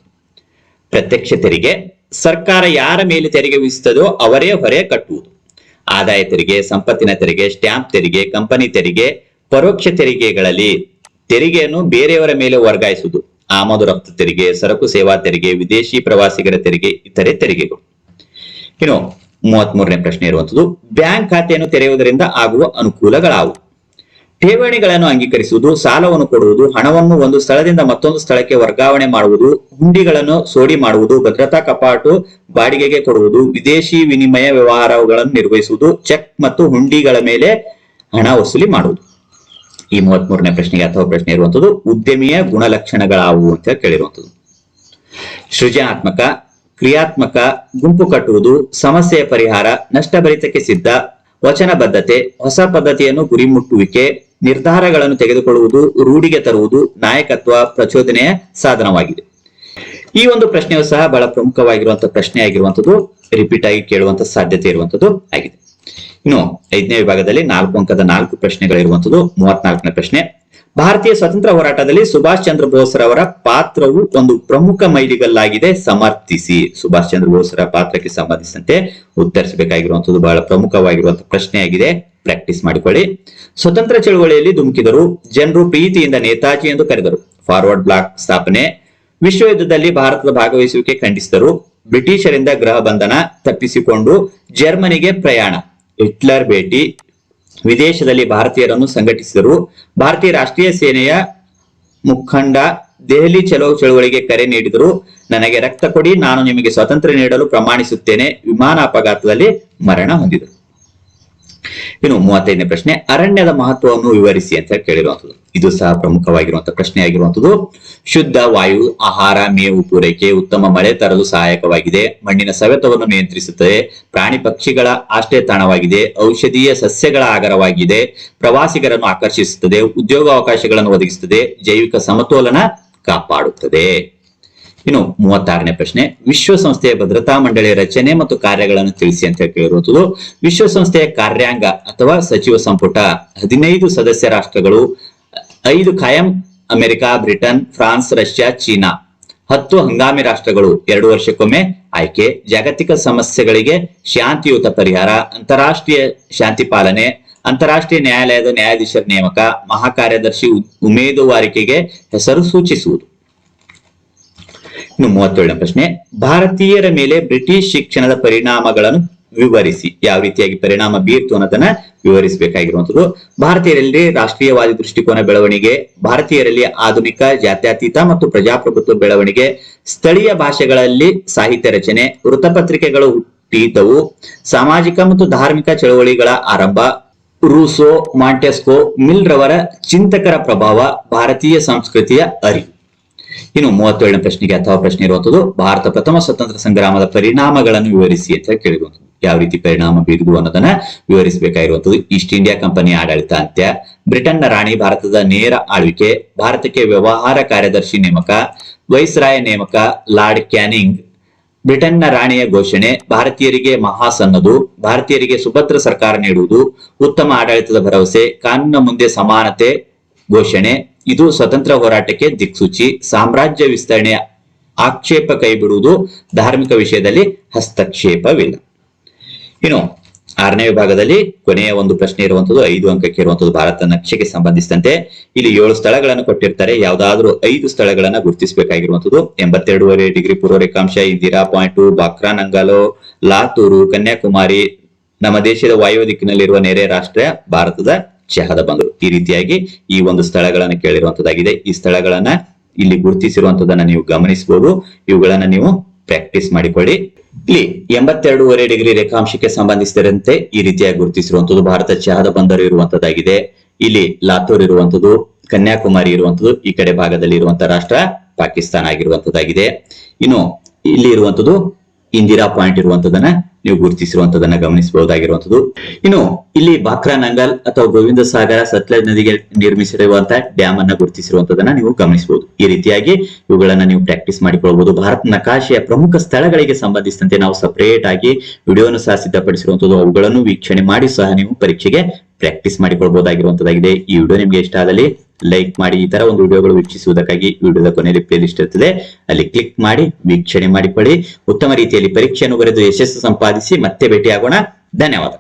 ಪ್ರತ್ಯಕ್ಷ ತೆರಿಗೆ, ಸರ್ಕಾರ ಯಾರ ಮೇಲೆ ತೆರಿಗೆ ವಿಧಿಸುತ್ತದೋ ಅವರೇ ಹೊರೆ ಕಟ್ಟುವುದು. ಆದಾಯ ತೆರಿಗೆ, ಸಂಪತ್ತಿನ ತೆರಿಗೆ, ಸ್ಟ್ಯಾಂಪ್ ತೆರಿಗೆ, ಕಂಪನಿ ತೆರಿಗೆ ಪರೋಕ್ಷ ತೆರಿಗೆಗಳಲ್ಲಿ ತೆರಿಗೆಯನ್ನು ಬೇರೆಯವರ ಮೇಲೆ ವರ್ಗಾಯಿಸುವುದು. ಆಮದು ರಫ್ತು ತೆರಿಗೆ, ಸರಕು ಸೇವಾ ತೆರಿಗೆ, ವಿದೇಶಿ ಪ್ರವಾಸಿಗರ ತೆರಿಗೆ, ಇತರೆ ತೆರಿಗೆಗಳು. ಇನ್ನು ಮೂವತ್ತ್ ಮೂರನೇ ಪ್ರಶ್ನೆ ಇರುವಂತದ್ದು ಬ್ಯಾಂಕ್ ಖಾತೆಯನ್ನು ತೆರೆಯುವುದರಿಂದ ಆಗುವ ಅನುಕೂಲಗಳಾವು? ಠೇವಣಿಗಳನ್ನು ಅಂಗೀಕರಿಸುವುದು, ಸಾಲವನ್ನು ಕೊಡುವುದು, ಹಣವನ್ನು ಒಂದು ಸ್ಥಳದಿಂದ ಮತ್ತೊಂದು ಸ್ಥಳಕ್ಕೆ ವರ್ಗಾವಣೆ ಮಾಡುವುದು, ಹುಂಡಿಗಳನ್ನು ಸೋಡಿ ಮಾಡುವುದು, ಭದ್ರತಾ ಕಪಾಟು ಬಾಡಿಗೆಗೆ ಕೊಡುವುದು, ವಿದೇಶಿ ವಿನಿಮಯ ವ್ಯವಹಾರಗಳನ್ನು ನಿರ್ವಹಿಸುವುದು, ಚೆಕ್ ಮತ್ತು ಹುಂಡಿಗಳ ಮೇಲೆ ಹಣ ವಸೂಲಿ ಮಾಡುವುದು. ಈ ಮೂವತ್ತ್ ಮೂರನೇ ಪ್ರಶ್ನೆಗೆ ಅಥವಾ ಪ್ರಶ್ನೆ ಇರುವಂತದ್ದು ಉದ್ಯಮಿಯ ಗುಣಲಕ್ಷಣಗಳಾವು ಅಂತ ಕೇಳಿರುವಂತದ್ದು. ಸೃಜನಾತ್ಮಕ, ಕ್ರಿಯಾತ್ಮಕ, ಗುಂಪು ಕಟ್ಟುವುದು ಸಮಸ್ಯೆಯ ಪರಿಹಾರ ನಷ್ಟಭರಿತಕ್ಕೆ ಸಿದ್ಧ, ವಚನಬದ್ಧತೆ, ಹೊಸ ಪದ್ಧತಿಯನ್ನು ಗುರಿ ಮುಟ್ಟುವಿಕೆ ನಿರ್ಧಾರಗಳನ್ನು ತೆಗೆದುಕೊಳ್ಳುವುದು, ರೂಢಿಗೆ ತರುವುದು, ನಾಯಕತ್ವ, ಪ್ರಚೋದನೆಯ ಸಾಧನವಾಗಿದೆ. ಈ ಒಂದು ಪ್ರಶ್ನೆಯು ಸಹ ಬಹಳ ಪ್ರಮುಖವಾಗಿರುವಂತಹ ಪ್ರಶ್ನೆ ಆಗಿರುವಂತದ್ದು ರಿಪೀಟ್ ಆಗಿ ಕೇಳುವಂತ ಸಾಧ್ಯತೆ ಇರುವಂತದ್ದು ಆಗಿದೆ. ಇನ್ನು ಐದನೇ ವಿಭಾಗದಲ್ಲಿ ನಾಲ್ಕು ಅಂಕದ ನಾಲ್ಕು ಪ್ರಶ್ನೆಗಳಿರುವಂತದ್ದು ಮೂವತ್ನಾಲ್ಕನೇ ಪ್ರಶ್ನೆ. ಭಾರತೀಯ ಸ್ವತಂತ್ರ ಹೋರಾಟದಲ್ಲಿ ಸುಭಾಷ್ ಚಂದ್ರ ಬೋಸ್ರವರ ಪಾತ್ರವು ಒಂದು ಪ್ರಮುಖ ಮೈಲಿಗಲ್ಲಾಗಿದೆ. ಸಮರ್ಥಿಸಿ ಸುಭಾಷ್ ಚಂದ್ರ ಬೋಸ್ರ ಪಾತ್ರಕ್ಕೆ ಸಂಬಂಧಿಸಿದಂತೆ ಉತ್ತರಿಸಬೇಕಾಗಿರುವಂತದ್ದು ಬಹಳ ಪ್ರಮುಖವಾಗಿರುವಂತಹ ಪ್ರಶ್ನೆಯಾಗಿದೆ. ಪ್ರಾಕ್ಟೀಸ್ ಮಾಡಿಕೊಳ್ಳಿ. ಸ್ವತಂತ್ರ ಚಳುವಳಿಯಲ್ಲಿ ಧುಮುಕಿದರು. ಜನರು ಪ್ರೀತಿಯಿಂದ ನೇತಾಜಿ ಎಂದು ಕರೆದರು. ಫಾರ್ವರ್ಡ್ ಬ್ಲಾಕ್ ಸ್ಥಾಪನೆ. ವಿಶ್ವ ಯುದ್ಧದಲ್ಲಿ ಭಾರತದ ಭಾಗವಹಿಸುವಿಕೆ ಖಂಡಿಸಿದರು. ಬ್ರಿಟಿಷರಿಂದ ಗೃಹ ಬಂಧನ ತಪ್ಪಿಸಿಕೊಂಡು ಜರ್ಮನಿಗೆ ಪ್ರಯಾಣ. ಹಿಟ್ಲರ್ ಭೇಟಿ. ವಿದೇಶದಲ್ಲಿ ಭಾರತೀಯರನ್ನು ಸಂಘಟಿಸಿದರು. ಭಾರತೀಯ ರಾಷ್ಟ್ರೀಯ ಸೇನೆಯ ಮುಖಂಡ ದೆಹಲಿ ಚಲೋ ಚಳುವಳಿಗೆ ಕರೆ ನೀಡಿದರು. ನನಗೆ ರಕ್ತ ಕೊಡಿ, ನಾನು ನಿಮಗೆ ಸ್ವಾತಂತ್ರ್ಯ ನೀಡಲು ಪ್ರಮಾಣಿಸುತ್ತೇನೆ. ವಿಮಾನ ಅಪಘಾತದಲ್ಲಿ ಮರಣ ಹೊಂದಿದರು. ಇನ್ನು ಮೂವತ್ತೈದನೇ ಪ್ರಶ್ನೆ, ಅರಣ್ಯದ ಮಹತ್ವವನ್ನು ವಿವರಿಸಿ ಅಂತ ಕೇಳಿರುವಂತದ್ದು ಇದು ಸಹ ಪ್ರಮುಖವಾಗಿರುವಂತಹ ಪ್ರಶ್ನೆ ಆಗಿರುವಂತದ್ದು ಶುದ್ಧ ವಾಯು, ಆಹಾರ, ಮೇವು ಪೂರೈಕೆ, ಉತ್ತಮ ಮಳೆ ತರಲು ಸಹಾಯಕವಾಗಿದೆ. ಮಣ್ಣಿನ ಸವೆತವನ್ನು ನಿಯಂತ್ರಿಸುತ್ತದೆ. ಪ್ರಾಣಿ ಪಕ್ಷಿಗಳ ಆಶ್ರಯ ತಾಣವಾಗಿದೆ ಔಷಧೀಯ ಸಸ್ಯಗಳ ಆಗರವಾಗಿದೆ ಪ್ರವಾಸಿಗರನ್ನು ಆಕರ್ಷಿಸುತ್ತದೆ. ಉದ್ಯೋಗಾವಕಾಶಗಳನ್ನು ಒದಗಿಸುತ್ತದೆ. ಜೈವಿಕ ಸಮತೋಲನ ಕಾಪಾಡುತ್ತದೆ. ಇನ್ನು ಮೂವತ್ತಾರನೇ ಪ್ರಶ್ನೆ. ವಿಶ್ವಸಂಸ್ಥೆಯ ಭದ್ರತಾ ಮಂಡಳಿಯ ರಚನೆ ಮತ್ತು ಕಾರ್ಯಗಳನ್ನು ತಿಳಿಸಿ ಅಂತ ಕೇಳಿರುವಂತದ್ದು. ವಿಶ್ವಸಂಸ್ಥೆಯ ಕಾರ್ಯಾಂಗ ಅಥವಾ ಸಚಿವ ಸಂಪುಟ. ಹದಿನೈದು ಸದಸ್ಯ ರಾಷ್ಟ್ರಗಳು ಐದು ಖಾಯಂ America, Britain, France, Russia, China. ಹತ್ತು ಹಂಗಾಮಿ ರಾಷ್ಟ್ರಗಳು ಎರಡು ವರ್ಷಕ್ಕೊಮ್ಮೆ ಆಯ್ಕೆ, ಜಾಗತಿಕ ಸಮಸ್ಯೆಗಳಿಗೆ ಶಾಂತಿಯುತ ಪರಿಹಾರ, ಅಂತಾರಾಷ್ಟ್ರೀಯ ಶಾಂತಿ ಪಾಲನೆ, ಅಂತಾರಾಷ್ಟ್ರೀಯ ನ್ಯಾಯಾಲಯದ ನ್ಯಾಯಾಧೀಶರ ನೇಮಕ, ಮಹಾಕಾರ್ಯದರ್ಶಿ ಉಮೇದುವಾರಿಕೆಗೆ ಹೆಸರು ಸೂಚಿಸುವುದು. ಇನ್ನು ಮೂವತ್ತೇಳನೇ ಪ್ರಶ್ನೆ, ಭಾರತೀಯರ ಮೇಲೆ ಬ್ರಿಟಿಷ್ ಶಿಕ್ಷಣದ ಪರಿಣಾಮಗಳನ್ನು ವಿವರಿಸಿ ಯಾವ ರೀತಿಯಾಗಿ ಪರಿಣಾಮ ಬೀರ್ತು ಅನ್ನೋದನ್ನ ವಿವರಿಸಬೇಕಾಗಿರುವಂತದ್ದು ಭಾರತೀಯರಲ್ಲಿ ರಾಷ್ಟ್ರೀಯವಾದಿ ದೃಷ್ಟಿಕೋನ ಬೆಳವಣಿಗೆ, ಭಾರತೀಯರಲ್ಲಿ ಆಧುನಿಕ, ಜಾತ್ಯತೀತ ಮತ್ತು ಪ್ರಜಾಪ್ರಭುತ್ವ ಬೆಳವಣಿಗೆ, ಸ್ಥಳೀಯ ಭಾಷೆಗಳಲ್ಲಿ ಸಾಹಿತ್ಯ ರಚನೆ, ವೃತ್ತಪತ್ರಿಕೆಗಳು ಹುಟ್ಟಿದವು ಸಾಮಾಜಿಕ ಮತ್ತು ಧಾರ್ಮಿಕ ಚಳವಳಿಗಳ ಆರಂಭ, ರೂಸೋ, ಮಾಂಟೆಸ್ಕೋ ಮಿಲ್ ರವರ ಚಿಂತಕರ ಪ್ರಭಾವ, ಭಾರತೀಯ ಸಂಸ್ಕೃತಿಯ ಅರಿವು. ಇನ್ನು ಮೂವತ್ತೇಳನೇ ಪ್ರಶ್ನೆಗೆ ಅಥವಾ ಪ್ರಶ್ನೆ ಇರುವಂತದ್ದು ಭಾರತ ಪ್ರಥಮ ಸ್ವತಂತ್ರ ಸಂಗ್ರಾಮದ ಪರಿಣಾಮಗಳನ್ನು ವಿವರಿಸಿ ಅಂತ ಕೇಳಿರುವಂತದ್ದು ಯಾವ ರೀತಿ ಪರಿಣಾಮ ಬೀರಿದು ಅನ್ನೋದನ್ನ ವಿವರಿಸಬೇಕಾಗಿರುವಂತದ್ದು ಈಸ್ಟ್ ಇಂಡಿಯಾ ಕಂಪನಿ ಆಡಳಿತ ಅಂತ್ಯ ಬ್ರಿಟನ್ನ ರಾಣಿ ಭಾರತದ ನೇರ ಆಳ್ವಿಕೆ, ಭಾರತಕ್ಕೆ ವ್ಯವಹಾರ ಕಾರ್ಯದರ್ಶಿ ನೇಮಕ, ವೈಸ್ರಾಯ ನೇಮಕ, ಲಾರ್ಡ್ ಕ್ಯಾನಿಂಗ್, ಬ್ರಿಟನ್ನ ರಾಣಿಯ ಘೋಷಣೆ, ಭಾರತೀಯರಿಗೆ ಮಹಾಸನ್ನದು ಭಾರತೀಯರಿಗೆ ಸುಭದ್ರ ಸರ್ಕಾರ ನೀಡುವುದು, ಉತ್ತಮ ಆಡಳಿತದ ಭರವಸೆ, ಕಾನೂನಿನ ಮುಂದೆ ಸಮಾನತೆ ಘೋಷಣೆ, ಇದು ಸ್ವತಂತ್ರ ಹೋರಾಟಕ್ಕೆ ದಿಕ್ಸೂಚಿ, ಸಾಮ್ರಾಜ್ಯ ವಿಸ್ತರಣೆಯ ಆಕ್ಷೇಪ ಕೈಬಿಡುವುದು ಧಾರ್ಮಿಕ ವಿಷಯದಲ್ಲಿ ಹಸ್ತಕ್ಷೇಪವಿಲ್ಲ. ಇನ್ನು ಆರನೇ ವಿಭಾಗದಲ್ಲಿ ಕೊನೆಯ ಒಂದು ಪ್ರಶ್ನೆ ಇರುವಂತದ್ದು, ಐದು ಅಂಕಕ್ಕೆ ಇರುವಂತದ್ದು ಭಾರತ ನಕ್ಷೆಗೆ ಸಂಬಂಧಿಸಿದಂತೆ ಇಲ್ಲಿ ಏಳು ಸ್ಥಳಗಳನ್ನು ಕೊಟ್ಟಿರ್ತಾರೆ. ಯಾವ್ದಾದ್ರು ಐದು ಸ್ಥಳಗಳನ್ನ ಗುರುತಿಸಬೇಕಾಗಿರುವಂತದ್ದು. ಎಂಬತ್ತೆರಡೂವರೆ ಡಿಗ್ರಿ ಪೂರ್ವ ರೇಖಾಂಶ ಇಂದಿರಾ ಪಾಯಿಂಟ್ ಬಾಕ್ರಾ, ನಂಗಾಲೋ, ಲಾತೂರು, ಕನ್ಯಾಕುಮಾರಿ, ನಮ್ಮ ದೇಶದ ವಾಯುವ್ಯ ದಿಕ್ಕಿನಲ್ಲಿರುವ ನೆರೆ ರಾಷ್ಟ್ರ ಭಾರತದ ಚಹದ ಬಂದರು. ಈ ರೀತಿಯಾಗಿ ಈ ಒಂದು ಸ್ಥಳಗಳನ್ನು ಕೇಳಿರುವಂತದ್ದಾಗಿದೆ. ಈ ಸ್ಥಳಗಳನ್ನ ಇಲ್ಲಿ ಗುರುತಿಸಿರುವಂತದನ್ನ ನೀವು ಗಮನಿಸಬಹುದು ಇವುಗಳನ್ನ ನೀವು ಪ್ರಾಕ್ಟೀಸ್ ಮಾಡಿಕೊಳ್ಳಿ. ಇಲ್ಲಿ ಎಂಬತ್ತೆರಡೂವರೆ ಡಿಗ್ರಿ ರೇಖಾಂಶಕ್ಕೆ ಸಂಬಂಧಿಸಿದಂತೆ ಈ ರೀತಿಯಾಗಿ ಗುರುತಿಸಿರುವಂತದ್ದು ಭಾರತ ಚಹದ ಬಂದರು ಇರುವಂತದ್ದಾಗಿದೆ ಇಲ್ಲಿ ಲಾತೂರ್ ಇರುವಂತದ್ದು ಕನ್ಯಾಕುಮಾರಿ ಇರುವಂತದ್ದು ಈ ಕಡೆ ಭಾಗದಲ್ಲಿ ಇರುವಂತಹ ರಾಷ್ಟ್ರ ಪಾಕಿಸ್ತಾನ ಆಗಿರುವಂತದ್ದಾಗಿದೆ ಇನ್ನು ಇಲ್ಲಿ ಇರುವಂತದ್ದು ಇಂದಿರಾ ಪಾಯಿಂಟ್ ಇರುವಂತದನ್ನ ನೀವು ಗುರುತಿಸಿರುವಂತದನ್ನ ಗಮನಿಸಬಹುದಾಗಿರುವಂತದ್ದು. ಇನ್ನು ಇಲ್ಲಿ ಬಾಕ್ರಾ ನಂಗಲ್ ಅಥವಾ ಗೋವಿಂದ ಸಾಗರ ಸತ್ಲಜ್ ನದಿಗೆ ನಿರ್ಮಿಸಿರುವಂತಹ ಡ್ಯಾಮ್ ಅನ್ನ ಗುರುತಿಸಿರುವಂತದನ್ನ ನೀವು ಗಮನಿಸಬಹುದು. ಈ ರೀತಿಯಾಗಿ ಇವುಗಳನ್ನ ನೀವು ಪ್ರಾಕ್ಟೀಸ್ ಮಾಡಿಕೊಳ್ಳಬಹುದು. ಭಾರತ ನಕಾಶೆಯ ಪ್ರಮುಖ ಸ್ಥಳಗಳಿಗೆ ಸಂಬಂಧಿಸಿದಂತೆ ನಾವು ಸಪರೇಟ್ ಆಗಿ ವಿಡಿಯೋನು ಸಹ ಸಿದ್ಧಪಡಿಸಿರುವಂತದ್ದು. ಅವುಗಳನ್ನು ವೀಕ್ಷಣೆ ಮಾಡಿ ಸಹ ನೀವು ಪರೀಕ್ಷೆಗೆ ಪ್ರಾಕ್ಟೀಸ್ ಮಾಡಿಕೊಳ್ಬಹುದಾಗಿರುವಂತದ್ದಾಗಿದೆ ಈ ವಿಡಿಯೋ ನಿಮ್ಗೆ ಇಷ್ಟ ಆದಲ್ಲಿ ಲೈಕ್ ಮಾಡಿ, ಈ ತರ ಒಂದು ವಿಡಿಯೋಗಳು ವೀಕ್ಷಿಸುವುದಕ್ಕಾಗಿ ವಿಡಿಯೋದ ಕೊನೆಯಲ್ಲಿ ಪ್ಲೇ ಲಿಸ್ಟ್ ಇರ್ತದೆ ಅಲ್ಲಿ ಕ್ಲಿಕ್ ಮಾಡಿ, ವೀಕ್ಷಣೆ ಮಾಡಿಕೊಳ್ಳಿ. ಉತ್ತಮ ರೀತಿಯಲ್ಲಿ ಪರೀಕ್ಷೆಯನ್ನು ಬರೆದು ಯಶಸ್ಸು ಸಂಪಾದಿಸಿ ಮತ್ತೆ ಭೇಟಿಯಾಗೋಣ. ಧನ್ಯವಾದ.